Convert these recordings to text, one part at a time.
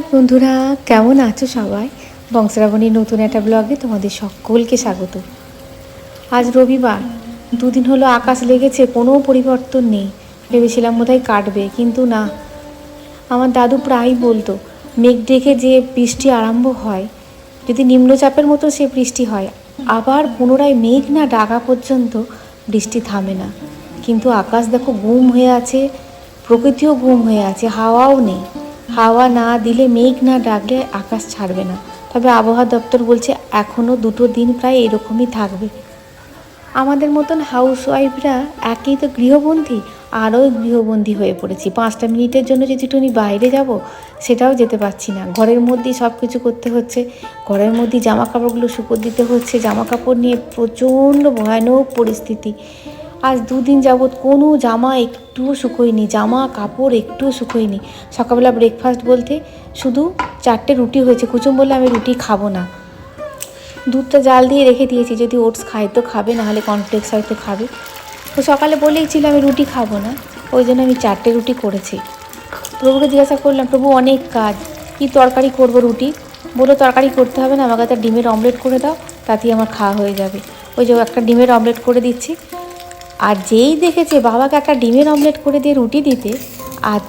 সুপ্রভাত বন্ধুরা। কেমন আছো সবাই? বংশরাবণীর নতুন একটা ব্লগে তোমাদের সকলকে স্বাগত। আজ রবিবার। দুদিন হলো আকাশ লেগেছে, কোনো পরিবর্তন নেই। ভেবেছিলাম বোধহয় কাটবে, কিন্তু না। আমার দাদু প্রায়ই বলতো, মেঘ ডেকে যে বৃষ্টি আরম্ভ হয়, যদি নিম্নচাপের মতো সে বৃষ্টি হয়, আবার পুনরায় মেঘ না ডাকা পর্যন্ত বৃষ্টি থামে না। কিন্তু আকাশ দেখো গুম হয়ে আছে, প্রকৃতিও গুম হয়ে আছে, হাওয়াও নেই। হাওয়া না দিলে মেঘ না ডাকলে আকাশ ছাড়বে না। তবে আবহাওয়া দপ্তর বলছে এখনও দুটো দিন প্রায় এরকমই থাকবে। আমাদের মতন হাউস ওয়াইফরা একই তো গৃহবন্দী, আরও গৃহবন্দী হয়ে পড়েছি। পাঁচটা মিনিটের জন্য যদি একটুখানি বাইরে যাব, সেটাও যেতে পারছি না। ঘরের মধ্যেই সব কিছু করতে হচ্ছে। ঘরের মধ্যেই জামা কাপড়গুলো শুকো দিতে হচ্ছে। জামা কাপড় নিয়ে প্রচণ্ড ভয়ানক পরিস্থিতি। আজ দুদিন যাবৎ কোনো জামা একটুও শুকোয়নি, জামা, কাপড় একটুও শুকোয়নি। সকালবেলা ব্রেকফাস্ট বলতে শুধু চারটে রুটি হয়েছে কুচুম বললে, আমি রুটি খাব না। দুধটা জাল দিয়ে রেখে দিয়েছি, যদি ওটস খায় তো খাবে, না হলে কর্নফ্লেক্স হয়তো খাবে। তো সকালে বলেই ছিল, আমি রুটি খাব না। ওই জন্য আমি চারটে রুটি করেছি। প্রভুকে জিজ্ঞাসা করলাম, প্রভু, অনেক কাজ। কি তরকারি করব রুটি? বলে তরকারি করতে হবে না, আমাকে একটা ডিমের অমলেট করে দাও, তাতেই আমার খাওয়া হয়ে যাবে। ওই যে একটা ডিমের অমলেট করে দিচ্ছি। আর যেই দেখেছে বাবাকে একটা ডিমের অমলেট করে দিয়ে রুটি দিতে, আর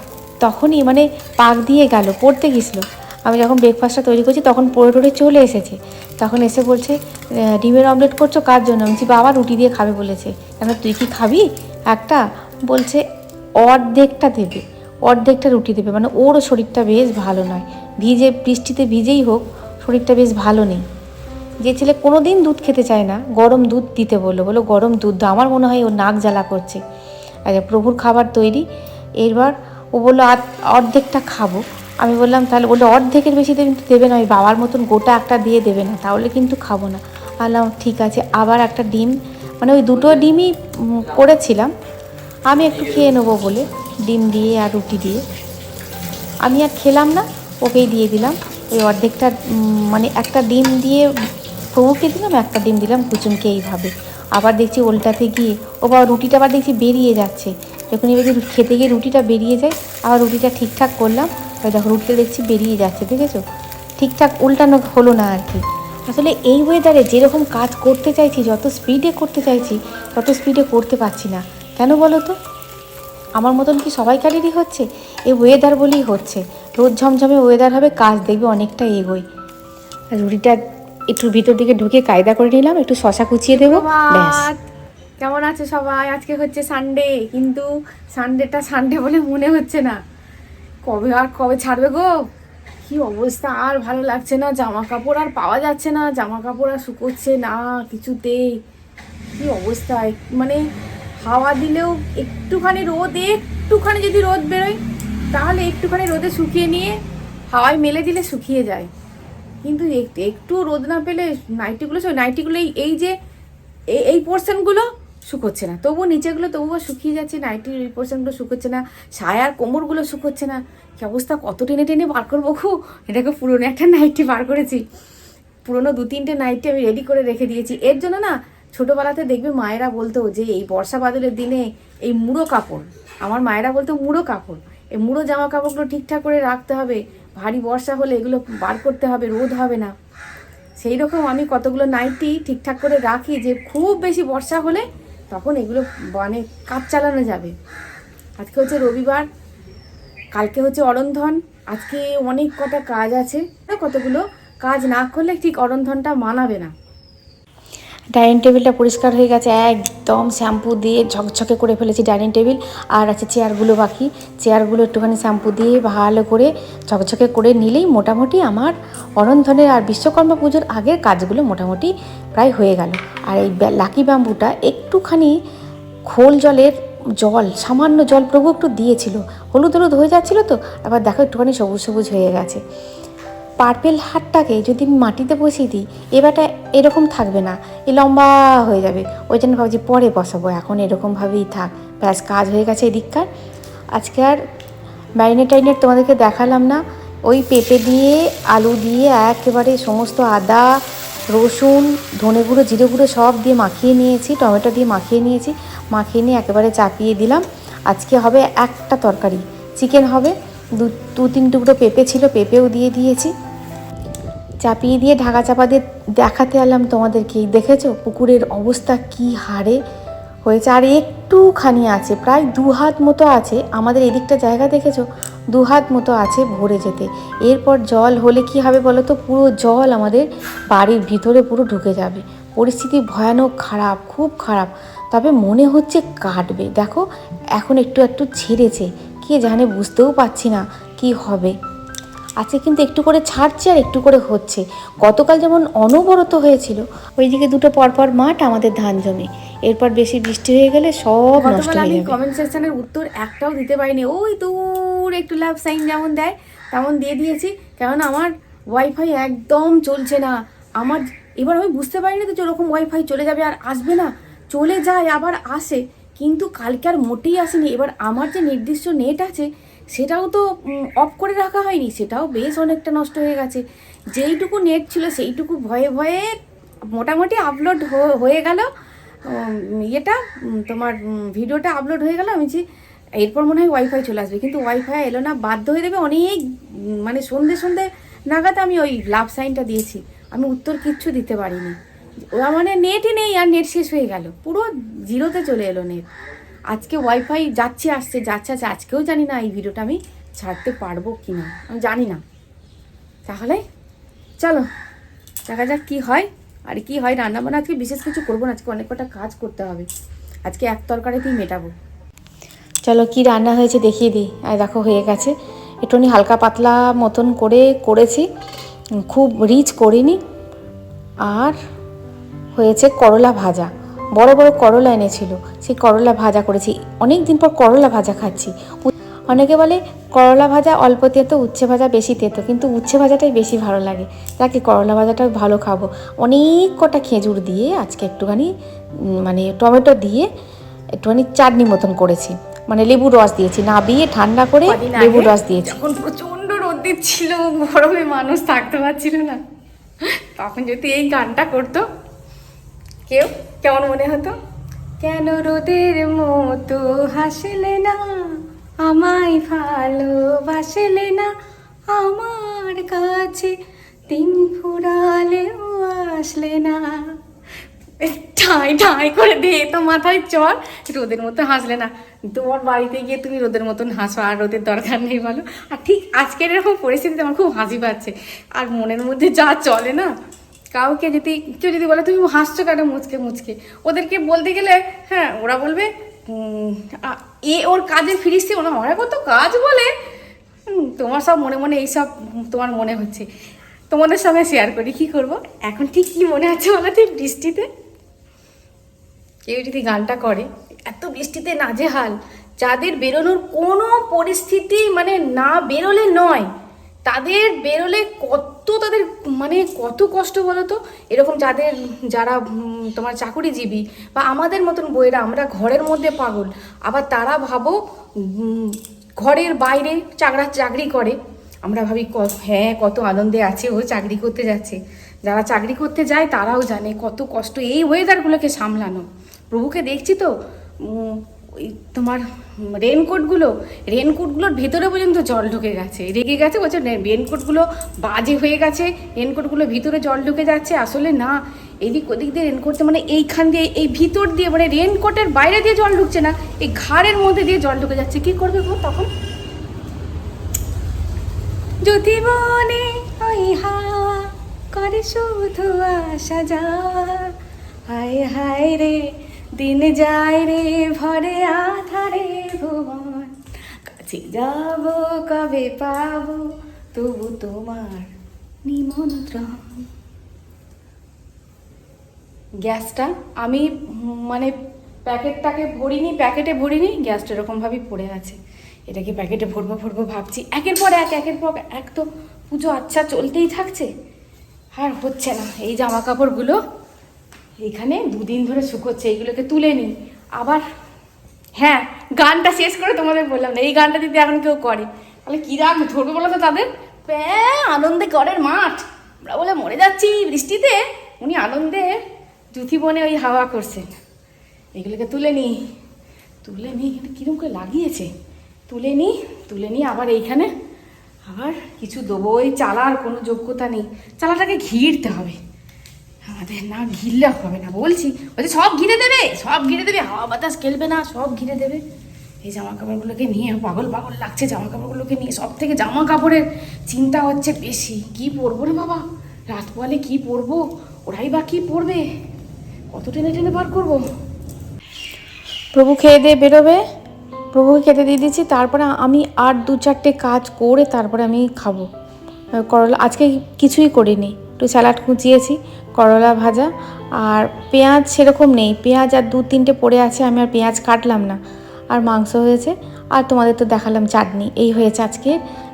তখনই মানে পাক দিয়ে গেল, পড়তে গেছিল। আমি যখন ব্রেকফাস্টটা তৈরি করছি, তখন পড়ে টড়ে চলে এসেছে। তখন এসে বলছে ডিমের অমলেট করছ কার জন্য? আমি বাবা রুটি দিয়ে খাবে, বলেছে। কেন, তুই কি খাবি? একটা বলছে, অর্ধেকটা দেবে, অর্ধেকটা রুটি দেবে। মানে ওর শরীরটা বেশ ভালো নয়। ভিজে, বৃষ্টিতে ভিজেই হোক, শরীরটা বেশ ভালো নেই। যে ছেলে কোনো দিন দুধ খেতে চায় না, গরম দুধ দিতে বলল বলো গরম দুধ আমার মনে হয় ও নাক জ্বালা করছে। আচ্ছা প্রভুর খাবার তৈরি। এবার ও বলল অর্ধেকটা খাব। আমি বললাম, তাহলে বলল, অর্ধেকের বেশি কিন্তু দেবে না, ওই বাবার মতন গোটা একটা দিয়ে দেবে না, তাহলে কিন্তু খাব না। বললাম, ঠিক আছে, আবার একটা ডিম। মানে ওই দুটো ডিমই করেছিলাম। আমি একটু খেয়ে নেব বলে ডিম দিয়ে আর রুটি দিয়ে। আমি আর খেলাম না, ওকেই দিয়ে দিলাম। ওই অর্ধেকটা মানে একটা ডিম দিয়ে প্রভুকে দিলাম, একটা ডিম দিলাম, কুচুমকে এইভাবে। আবার দেখছি ওল্টাতে গিয়ে, ও বা রুটিটা আবার দেখছি বেরিয়ে যাচ্ছে। যখন এবার খেতে গিয়ে রুটিটা বেরিয়ে যায়, আবার রুটিটা ঠিকঠাক করলাম দেখো রুটিটা দেখছি বেরিয়ে যাচ্ছে, দেখেছ? ঠিকঠাক উল্টানো হলো না আর কি। আসলে এই ওয়েদারে যেরকম কাজ করতে চাইছি, যত স্পিডে করতে চাইছি, তত স্পিডে করতে পারছি না। কেন বলো তো? আমার মতন কি সবাইকারেরই হচ্ছে? এই ওয়েদার বলেই হচ্ছে। রোদ ঝমঝমে ওয়েদার হবে, কাজ দেখবে অনেকটা এগোয়। রুটিটা একটু ভিতর দিকে ঢুকে কায়দা করে নিলাম একটু শশা কুচিয়ে দেবো ব্যাস। কেমন আছে সবাই? আজকে হচ্ছে সানডে কিন্তু সানডেটা সানডে বলে মনে হচ্ছে না। কবে আর কবে ছাড়বে গো? কি অবস্থা আর ভালো লাগছে না জামা কাপড় আর পাওয়া যাচ্ছে না জামা কাপড় আর শুকোচ্ছে না কিছুতেই কি অবস্থা মানে হাওয়া দিলেও একটুখানি রোদ একটুখানি যদি রোদ বেরোয় তাহলে একটুখানি রোদে শুকিয়ে নিয়ে হাওয়ায় মেলে দিলে শুকিয়ে যায়। কিন্তু এক- একটু রোদ না পেলে নাইটিগুলো সব নাইটিগুলো এই- যে এই- এই পোর্শনগুলো শুকোচ্ছে না। তবুও নিচেগুলো তবুও শুকিয়ে যাচ্ছে নাইটির এই পোর্শনগুলো শুকোচ্ছে না সায়ার কোমরগুলো শুকোচ্ছে না। কি অবস্থা, কত টেনে টেনে বার করব খু এটাকে পুরনো একটা নাইটি বার করেছি। পুরনো দু তিনটে নাইটি আমি রেডি করে রেখে দিয়েছি। এর জন্য না, ছোটোবেলাতে দেখবে মায়েরা বলতো যে, এই বর্ষা বাদলের দিনে এই মুড়ো কাপড়। আমার মায়েরা বলতো মুড়ো কাপড়। এই মুড়ো জামা কাপড়গুলো ঠিকঠাক করে রাখতে হবে। ভারী বর্ষা হলে এগুলো বার করতে হবে, রোদ হবে না। সেই রকম আমি কতগুলো নাইটি ঠিকঠাক করে রাখি যে খুব বেশি বর্ষা হলে তখন এগুলো মানে কাজ চালানো যাবে। আজকে হচ্ছে রবিবার, কালকে হচ্ছে অরন্ধন, আজকে অনেক কটা কাজ আছে। কতগুলো কাজ না করলে ঠিক অরন্ধনটা মানাবে না। ডাইনিং টেবিলটা পরিষ্কার হয়ে গেছে, একদম শ্যাম্পু দিয়ে ঝকঝকে করে ফেলেছি ডাইনিং টেবিল। আর আছে চেয়ারগুলো বাকি, চেয়ারগুলো একটুখানি শ্যাম্পু দিয়ে ভালো করে ঝকঝকে করে নিলেই মোটামুটি আমার অরন্ধনের আর বিশ্বকর্মা পুজোর আগের কাজগুলো মোটামুটি প্রায় হয়ে গেল। আর এই লাকি ব্যাম্বুটা একটুখানি খোল জলের জল, সামান্য জল প্রভু একটু দিয়েছিল। হলুদ হলুদ হয়ে যাচ্ছিল তো, আবার দেখো একটুখানি সবুজ সবুজ হয়ে গেছে। পার্পেল হাটটাকে যদি আমি মাটিতে বসিয়ে দিই এবারটা এরকম থাকবে না। এ লম্বা হয়ে যাবে। ওই জন্য ভাবছি পরে বসাবো। এখন এরকমভাবেই থাক। ব্যাস, কাজ হয়ে গেছে এদিককার। আজকে আর ম্যারিনেট টাইনেট তোমাদেরকে দেখালাম না। ওই পেঁপে দিয়ে, আলু দিয়ে, একেবারে সমস্ত আদা, রসুন, ধনে গুঁড়ো, জিরে গুঁড়ো সব দিয়ে মাখিয়ে নিয়েছি, টমেটো দিয়ে মাখিয়ে নিয়েছি। মাখিয়ে নিয়ে একেবারে চাপিয়ে দিলাম। আজকে হবে একটা তরকারি। চিকেন হবে। দু দু, তিন টুকরো পেঁপে ছিল, পেঁপেও দিয়ে দিয়েছি। চাপিয়ে দিয়ে ঢাকা চাপা দিয়ে দেখাতে এলাম তোমাদেরকে। দেখেছ? পুকুরের অবস্থা কি হারে হয়েছে? আর একটুখানি আছে, প্রায় দু হাত মতো আছে। আমাদের এদিকটা জায়গা দেখেছ? দু হাত মতো আছে ভরে যেতে। এরপর জল হলে কি হবে বলো তো? পুরো জল আমাদের বাড়ির ভিতরে পুরো ঢুকে যাবে। পরিস্থিতি ভয়ানক খারাপ, খুব খারাপ। তবে মনে হচ্ছে কাটবে। দেখো, এখন একটু একটু ছেড়েছে। কে জানে বুঝতেও পারছি না কি হবে। আজকে কিন্তু একটু করে ছাড়ছে আর একটু করে হচ্ছে। গতকাল যেমন অনবরত হয়েছিল ওইদিকে দুটো পরপর মাঠ আমাদের ধান জমি। এরপর বেশি বৃষ্টি হয়ে গেলে সব নষ্ট হয়ে আমি যাবে। কমেন্ট সেকশনের উত্তর একটাও দিতে পারিনি। ওই দূর একটু লাভ সাইন যেমন দেয় তেমন দিয়ে দিয়েছি। কেননা আমার ওয়াইফাই একদম চলছে না। আমার এবার আমি বুঝতে পারিনি তো যে ওরকম ওয়াইফাই চলে যাবে আর আসবে না। চলে যায় আবার আসে। কিন্তু কালকে আর মোটেই আসেনি। এবার আমার যে নির্দিষ্ট নেট আছে সেটাও তো অফ করে রাখা হয়নি, সেটাও বেশ অনেকটা নষ্ট হয়ে গেছে। যেইটুকু নেট ছিল, সেইটুকু ভয়ে ভয়ে মোটামুটি আপলোড হয়ে গেল। ইয়েটা তোমার ভিডিওটা আপলোড হয়ে গেল, আমি যে এরপর মনে হয় ওয়াইফাই চলে আসবে। কিন্তু ওয়াইফাই এলো না, বাধ্য হয়ে দেবে অনেক মানে সন্ধে সন্ধে নাগাদ আমি ওই লাভ সাইনটা দিয়েছি। আমি উত্তর কিচ্ছু দিতে পারিনি। মানে নেটই নেই, আর নেট শেষ হয়ে গেল। পুরো জিরোতে চলে এলো নেট আজকে ওয়াইফাই যাচ্ছে, আসছে যাচ্ছে আসছে আজকেও জানি না এই ভিডিওটা আমি ছাড়তে পারব কি না আমি জানি না। তাহলে চলো, দেখা যাক কী হয়। আর কি হয় রান্না বান্না আজকে বিশেষ কিছু করব না। আজকে অনেক কটা কাজ করতে হবে। আজকে এক তরকারিতেই মেটাবো। চলো কি রান্না হয়েছে দেখিয়ে দিই। আর দেখো, হয়ে গেছে। একটুখানি হালকা পাতলা মতন করে করেছি। খুব রিচ করিনি। আর হয়েছে করলা ভাজা। বড় বড় করলা এনেছিল। সেই করলা ভাজা করেছি। অনেক দিন পর করলা ভাজা খাচ্ছি। অনেকে বলে করলা ভাজা অল্প তেতো উচ্ছে ভাজা বেশি তেতো কিন্তু উচ্ছে ভাজাটাই বেশি ভালো লাগে। তাকে করলা ভাজাটা ভালো খাব। অনেক কটা খেজুর দিয়ে আজকে একটুখানি মানে টমেটো দিয়ে একটুখানি চাটনি মতন করেছি। মানে লেবুর রস দিয়েছি। না দিয়ে ঠান্ডা করে লেবুর রস দিয়েছি। যখন প্রচণ্ড রোদ্দের ছিল গরমে মানুষ থাকতে পারছিল না। তখন যদি এই গানটা করতো কেউ? কেমন মনে হতো? কেন রোদের মতো হাসলে না? আমায় ভালোবাসলে না? আমার কাছে তিন ফুরালেও আসলে না। ঠাই ঠাই করে দে তো মাথায় চল। রোদের মতো হাসলে না। তোমার বাড়িতে গিয়ে তুমি রোদের মতন হাসো আর রোদের দরকার নেই বলো। আর ঠিক আজকের এরকম পরিস্থিতিতে আমার খুব হাসি পাচ্ছে। আর মনের মধ্যে যা চলে না কাউকে যদি, কেউ যদি বলে, তুমি হাসছো কেন? মুচকে মুচকে। ওদেরকে বলতে গেলে হ্যাঁ ওরা বলবে এ ওর কাজের ফিরিস্তি ওরা ওরা কত কাজ বলে। তোমার সব মনে মনে এইসব তোমার মনে হচ্ছে। তোমাদের সঙ্গে শেয়ার করি, কি করব? এখন ঠিক কি মনে আছে বলো তো এই বৃষ্টিতে? কেউ যদি গানটা করে, এত বৃষ্টিতে নাজেহাল। যাদের বেরোনোর কোনো পরিস্থিতি মানে না বেরোলে নয়। তাদের বেরোলে কত তাদের মানে কত কষ্ট বলো তো এরকম যাদের, যারা তোমার চাকুরিজীবী বা আমাদের মতন বইয়েরা, আমরা ঘরের মধ্যে পাগল। আবার তারা ভাবো ঘরের বাইরে চাকরা চাকরি করে। আমরা ভাবি হ্যাঁ কত আনন্দে আছে ও চাকরি করতে যাচ্ছে। যারা চাকরি করতে যায়, তারাও জানে কত কষ্ট এই ওয়েদারগুলোকে সামলানো। প্রভুকে দেখছি তো? ওই তোমার রেনকোটগুলো রেনকোটগুলোর ভেতরে পর্যন্ত জল ঢুকে গেছে, রেগে গেছে, বলছে রেনকোটগুলো বাজে হয়ে গেছে রেনকোটগুলো ভিতরে জল ঢুকে যাচ্ছে, আসলে না, এদিক ওদিক দিয়ে রেনকোটটা মানে এইখান দিয়ে, এই ভিতর দিয়ে মানে রেনকোটের বাইরে দিয়ে জল ঢুকছে না, এই ঘাড়ের মধ্যে দিয়ে জল ঢুকে যাচ্ছে, কি করবে গো তখন? যদি মনে হাওয়া করে শুধু আসা যা, হায় হায় রে দিন যায় রে ভরে আধারে ভুবন। কাছে যাব কবে পাবো তবু তোমার নিমন্ত্রণ। গ্যাসটা আমি মানে প্যাকেটটাকে ভরিনি, প্যাকেটে ভরিনি, গ্যাসটা এরকমভাবেই পড়ে আছে। এটাকে প্যাকেটে ভরবো ভরবো ভাবছি। একের পর এক, একের পর এক তো পুজো আচ্ছা চলতেই থাকছে। আর হচ্ছে না, এই জামা কাপড়গুলো এইখানে দুদিন ধরে শুকোচ্ছে এইগুলোকে তুলে নিই। আবার হ্যাঁ গানটা শেষ করে তোমাদের বললাম না, এই গানটা যদি এখন কেউ করে, তাহলে কী রাগ ধরবে বলো তো তাদের? আনন্দে গড়ের মাঠ। আমরা বলে মরে যাচ্ছি বৃষ্টিতে, উনি আনন্দে জুথি বনে ওই হাওয়া করছেন এগুলোকে তুলে নিই তুলে নিই কিন্তু কীরকম করে লাগিয়েছে? তুলে নিই তুলে নিই, আবার এইখানে আবার কিছু দেবো ওই চালার কোনো যোগ্যতা নেই। চালাটাকে ঘিরতে হবে। আমাদের না ঘিরলে হবে না, বলছি। বলছে, সব ঘিরে দেবে, সব ঘিরে দেবে। হাওয়া বাতাস খেলবে না, সব ঘিরে দেবে। এই জামা কাপড়গুলোকে নিয়ে পাগল পাগল লাগছে জামা কাপড়গুলোকে নিয়ে সব থেকে জামা কাপড়ের চিন্তা হচ্ছে বেশি। কি পরবো রে বাবা? রাত বলে কি পরবো? ওরাই বা কি পরবে? কত টেনে টেনে বার করব? প্রভু খেয়ে দিয়ে বেরোবে। প্রভুকে খেতে দিয়ে দিচ্ছি, তারপরে আমি আর দু চারটে কাজ করে তারপরে আমি খাব। করলা, আজকে কিছুই করিনি। একটু স্যালাড কুচিয়েছি করলা ভাজা আর পেঁয়াজ সেরকম নেই। পেঁয়াজ আর দু তিনটে পড়ে আছে, আমি আর পেঁয়াজ কাটলাম না। আর মাংস হয়েছে। আর তোমাদের তো দেখালাম চাটনি। এই হয়েছে আজকে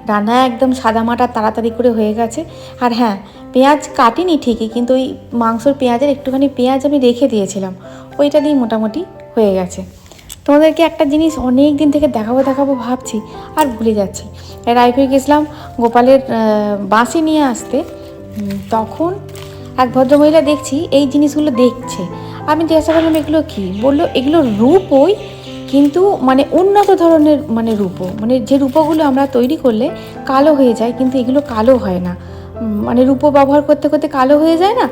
রান্না। একদম সাদামাটা তাড়াতাড়ি করে হয়ে গেছে। আর হ্যাঁ পেঁয়াজ কাটিনি ঠিকই, কিন্তু ওই মাংসর পেঁয়াজের একটুখানি পেঁয়াজ আমি রেখে দিয়েছিলাম। ওইটা দিয়ে মোটামুটি হয়ে গেছে। তোমাদেরকে একটা জিনিস অনেক দিন থেকে দেখাবো দেখাবো, ভাবছি, আর ভুলে যাচ্ছি। রায়পুরে গেছিলাম গোপালের বাঁশি নিয়ে আসতে। তখন এক ভদ্রমহিলা দেখছি এই জিনিসগুলো দেখছে। আমি জিজ্ঞাসা করলাম, এগুলো কি? বলল, এগুলো রূপই, কিন্তু মানে উন্নত ধরনের মানে রূপো। মানে যে রূপোগুলো আমরা তৈরি করলে কালো হয়ে যায়, কিন্তু এগুলো কালো হয় না। মানে রূপো ব্যবহার করতে করতে কালো হয়ে যায় না,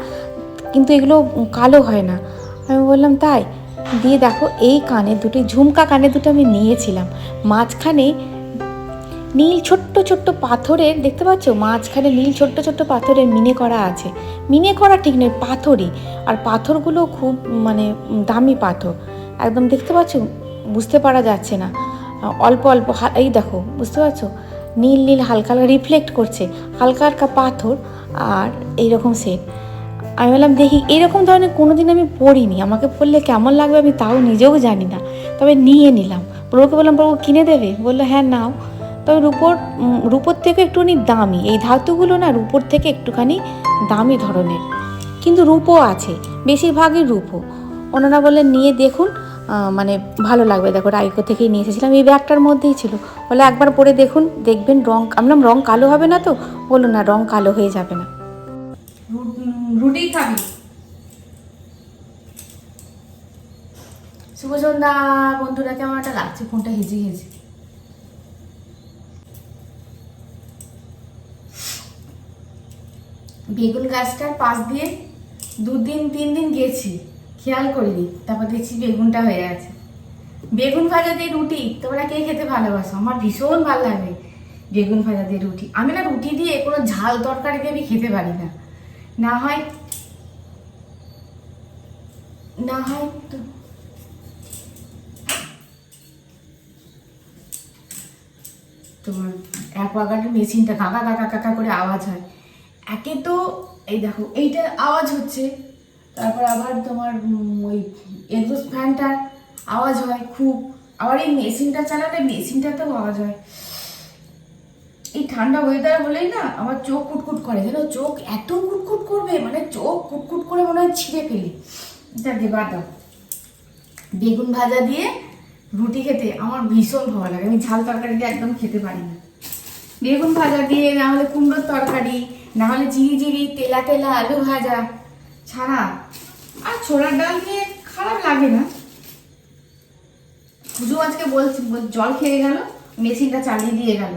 কিন্তু এগুলো কালো হয় না। আমি বললাম, তাই? দিয়ে দেখো, এই কানে দুটি, ঝুমকা কানে দুটো আমি নিয়েছিলাম। মাঝখানে নীল ছোট্ট ছোট্ট পাথরের, দেখতে পাচ্ছ? মাঝখানে নীল ছোট্ট ছোট্ট পাথরের মিনে করা আছে। মিনে করা ঠিক নয়, পাথরই। আর পাথরগুলো খুব মানে দামি পাথর। একদম দেখতে পাচ্ছ? বুঝতে পারা যাচ্ছে না। অল্প অল্প এই দেখো, বুঝতে পারছ? নীল নীল হালকা হালকা রিফ্লেক্ট করছে, হালকা হালকা পাথর আর এইরকম সেট আমি বললাম, দেখি, এরকম ধরনের কোনো দিন আমি পড়িনি। আমাকে পড়লে কেমন লাগবে আমি তাও নিজেও জানি না। তবে নিয়ে নিলাম। প্রভুকে বললাম, প্রভু, কিনে দেবে? বলল হ্যাঁ নাও। তবে রূপোর রূপোর থেকে একটুখানি দামি। এই ধাতুগুলো না রূপোর থেকে একটুখানি দামি ধরনের। কিন্তু রূপও আছে, বেশিরভাগই রূপো। ওনারা বললেন, নিয়ে দেখুন। মানে ভালো লাগবে। দেখো রাইকো থেকেই নিয়ে এসেছিলাম। এই ব্যাগটার মধ্যেই ছিল। বলে, একবার পরে দেখুন, দেখবেন রং আমলাম রং কালো হবে না তো? বলুন না, রং কালো হয়ে যাবে না। রুটি খাবি? শুভ সন্ধ্যা, বন্ধুরা, কেমন? একটা লাগছে, ফোনটা হেজে হেজে বেগুন গাছটার পাশ দিয়ে দুদিন তিন দিন গেছি। খেয়াল করিনি তারপর দেখছি বেগুনটা হয়ে আছে। বেগুন ভাজা দিয়ে রুটি? তোমরা কে খেতে ভালোবাসো? আমার ভীষণ ভালো লাগে বেগুন ভাজা দিয়ে রুটি। আমি না রুটি দিয়ে কোনো ঝাল তরকারি দিয়ে আমি খেতে পারি না। না হয় না হয় তো তোমার অ্যাকোয়াগার্ডের মেশিনটা কাকা কাকা কাকা করে আওয়াজ হয়। একে তো, এই দেখো, এইটা আওয়াজ হচ্ছে, তারপর আবার তোমার ওই এক্সস্ট ফ্যানটার আওয়াজ হয় খুব, আবার এই মেশিনটা চালালে মেশিনটাতেও আওয়াজ হয়। এই ঠান্ডা ওয়েদার বলেই না আমার চোখ কুটকুট করে যেন চোখ এত কুটকুট করবে মানে চোখ কুটকুট করে মনে হয় ছিঁড়ে ফেলি। যাকে বাদ দাও। বেগুন ভাজা দিয়ে রুটি খেতে আমার ভীষণ ভালো লাগে, আমি ঝাল তরকারি দিয়ে একদম খেতে পারি না। বেগুন ভাজা দিয়ে না হলে কুমড়োর তরকারি না হলে জিরি জিরি তেলা তেলা আলু ভাজা। ছাড়া আর ছোলার ডাল দিয়ে খারাপ লাগে না। পুজো আজকে বলছি বল- জল খেয়ে গেল, মেশিনটা চালিয়ে দিয়ে গেল।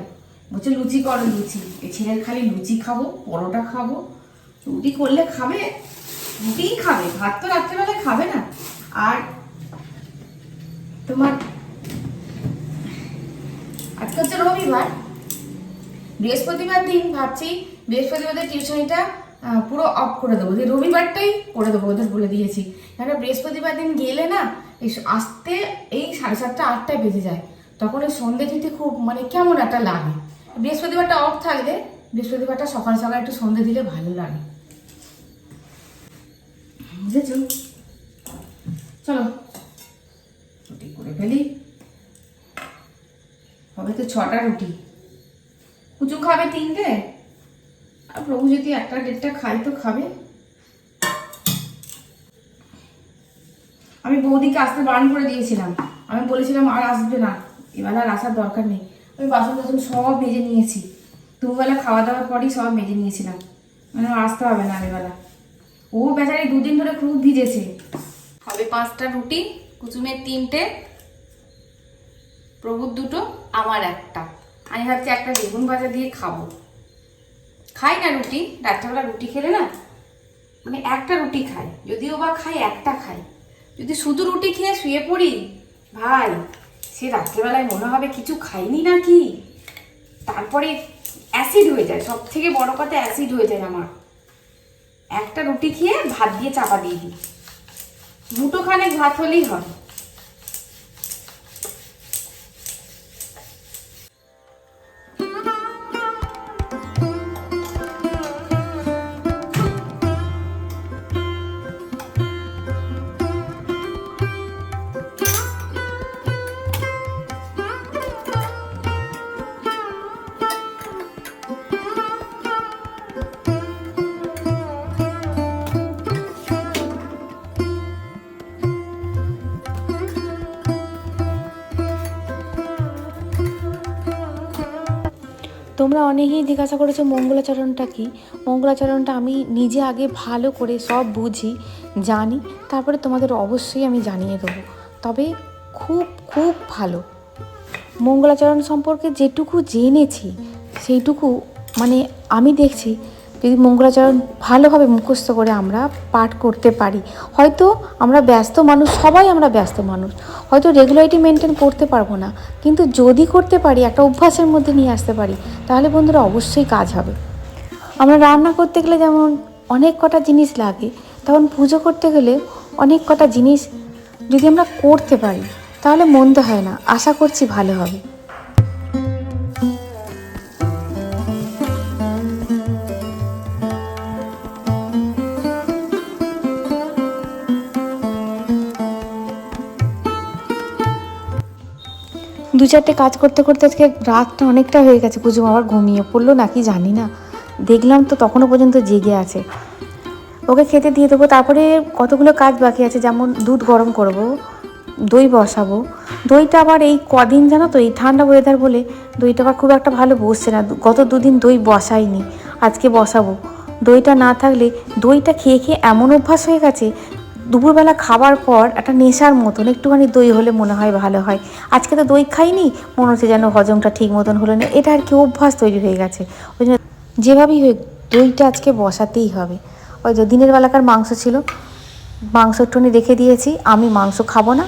বলছে, লুচি করো লুচি। এই ছেলের খালি লুচি খাব, পরোটা খাব। রুটি করলে খাবে, রুটিই খাবে, ভাত তো রাত্রেবেলা খাবে না। আর তোমার আজকে হচ্ছে রবিবার। বৃহস্পতিবার দিন ভাবছি বৃহস্পতিবারের টিউশনিটা পুরো অফ করে দেবো। যে রবিবারটাই করে দেবো, ওদের বলে দিয়েছি। কেন বৃহস্পতিবার দিন গেলে না, এই আসতে এই সাড়ে সাতটা, আটটায় বেজে যায়। তখন এই সন্ধে দিতে খুব মানে কেমন একটা লাগে। বৃহস্পতিবারটা অফ থাকলে, বৃহস্পতিবারটা সকাল সকাল একটু সন্ধে দিলে ভালো লাগে। বুঝেছ? চলো, রুটি করে ফেলি। হবে তো ছটা রুটি। কুচু খাবে তিনটে? আর প্রভু যদি একটা ডেটটা খাই তো খাবে। আমি বৌদিকে আসতে বারণ করে দিয়েছিলাম। আমি বলেছিলাম, আর আসবে না। এবার আর আসার দরকার নেই। আমি বাসন টাসন সব মেজে নিয়েছি। দুবেলা খাওয়া দাওয়ার পরই সব মেজে নিয়েছিলাম। মানে আসতে হবে না এবেলা ও বেচারি দুদিন ধরে খুব ভিজেছে। হবে পাঁচটা রুটি, কুচুমের তিনটে, প্রভুর দুটো, আমার একটা। আমি ভাবছি একটা বেগুন ভাজা দিয়ে খাব। খাই না রুটি, রাত্রেবেলা রুটি খেলে না মানে একটা রুটি খাই, যদিও বা খাই, একটা খাই। যদি শুধু রুটি খেয়ে শুয়ে পড়ি, ভাই, সে রাত্রেবেলায় মনে হবে কিছু খাইনি নাকি? তারপরে অ্যাসিড হয়ে যায় সব থেকে বড় কথা অ্যাসিড হয়ে যায় আমার। একটা রুটি খেয়ে ভাত দিয়ে চাপা দিয়ে দিই। মুঠো খানেক ভাত হলেই হয়। তোমরা অনেকেই জিজ্ঞাসা করেছ মঙ্গলাচরণটা কি? মঙ্গলাচরণটা আমি নিজে আগে ভালো করে সব বুঝি, জানি, তারপরে তোমাদের অবশ্যই আমি জানিয়ে দেবো। তবে খুব খুব ভালো। মঙ্গলাচরণ সম্পর্কে যেটুকু জেনেছি, সেইটুকু মানে আমি দেখছি যদি মঙ্গলাচরণ ভালোভাবে মুখস্থ করে আমরা পাঠ করতে পারি, হয়তো আমরা ব্যস্ত মানুষ, সবাই আমরা ব্যস্ত মানুষ, হয়তো রেগুলারিটি মেনটেন করতে পারব না, কিন্তু যদি করতে পারি, একটা অভ্যাসের মধ্যে নিয়ে আসতে পারি, তাহলে বন্ধুরা অবশ্যই কাজ হবে। আমরা রান্না করতে গেলে যেমন অনেক কটা জিনিস লাগে, তখন পুজো করতে গেলে অনেক কটা জিনিস যদি আমরা করতে পারি, তাহলে মন্দ হয় না। আশা করছি ভালো হবে। দু চারটে কাজ করতে করতে আজকে রাতটা অনেকটা হয়ে গেছে। পুজো আবার ঘুমিয়ে পড়ল নাকি জানি না। দেখলাম তো তখনও পর্যন্ত জেগে আছে। ওকে খেতে দিয়ে দেবো, তারপরে কতগুলো কাজ বাকি আছে, যেমন দুধ গরম করব, দই বসাবো। দইটা আবার এই কদিন জানো তো, এই ঠান্ডা ওয়েদার বলে দইটা আবার খুব একটা ভালো বসছে না। গত দুদিন দই বসাইনি, আজকে বসাবো। দইটা না থাকলে দইটা খেয়ে খেয়ে এমন অভ্যাস হয়ে গেছে দুপুরবেলা খাবার পর একটা নেশার মতন, একটুখানি দই হলে মনে হয় ভালো হয়। আজকে তো দই খাইনি, মনে হচ্ছে যেন হজমটা ঠিক মতন হলো না। এটা আর কি অভ্যাস তৈরি হয়ে গেছে। ওই জন্য যেভাবেই হোক, দইটা আজকে বসাতেই হবে। ওই যে দিনের বেলাকার মাংস ছিল, মাংস একটুখানি রেখে দিয়েছি, আমি মাংস খাব না।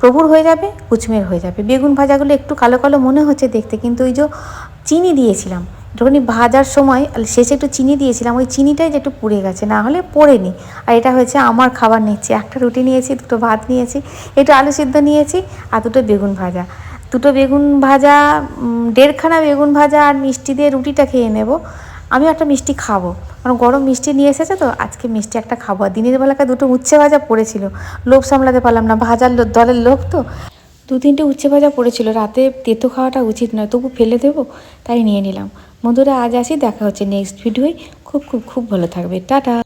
প্রভুর হয়ে যাবে, কুচমের হয়ে যাবে। বেগুন ভাজাগুলো একটু কালো কালো মনে হচ্ছে দেখতে, কিন্তু ওই যে চিনি দিয়েছিলাম যখনই ভাজার সময়, শেষে একটু চিনি দিয়েছিলাম, ওই চিনিটাই যে একটু পুড়ে গেছে, না হলে পড়েনি। আর এটা হয়েছে আমার খাবার নিচ্ছি, একটা রুটি নিয়েছি, দুটো ভাত নিয়েছি, একটু আলু সিদ্ধ নিয়েছি আর দুটো বেগুন ভাজা। দুটো বেগুন ভাজা দেড়খানা বেগুন ভাজা আর মিষ্টি দিয়ে রুটিটা খেয়ে নেব। আমি একটা মিষ্টি খাব, কারণ গরম মিষ্টি নিয়ে এসেছে তো, আজকে মিষ্টি একটা খাব। দিনের বেলাকার দুটো উচ্ছে ভাজা পড়েছিল, লোভ সামলাতে পারলাম না, ভাজার দলের লোক তো। দু তিনটে উচ্ছে ভাজা পড়েছিল, রাতে তেতো খাওয়াটা উচিত নয়, তবু ফেলে দেবো, তাই নিয়ে নিলাম। বন্ধুরা আজ আসি দেখা হচ্ছে নেক্সট ভিডিওয় খুব খুব খুব ভালো থাকবে। টাটা।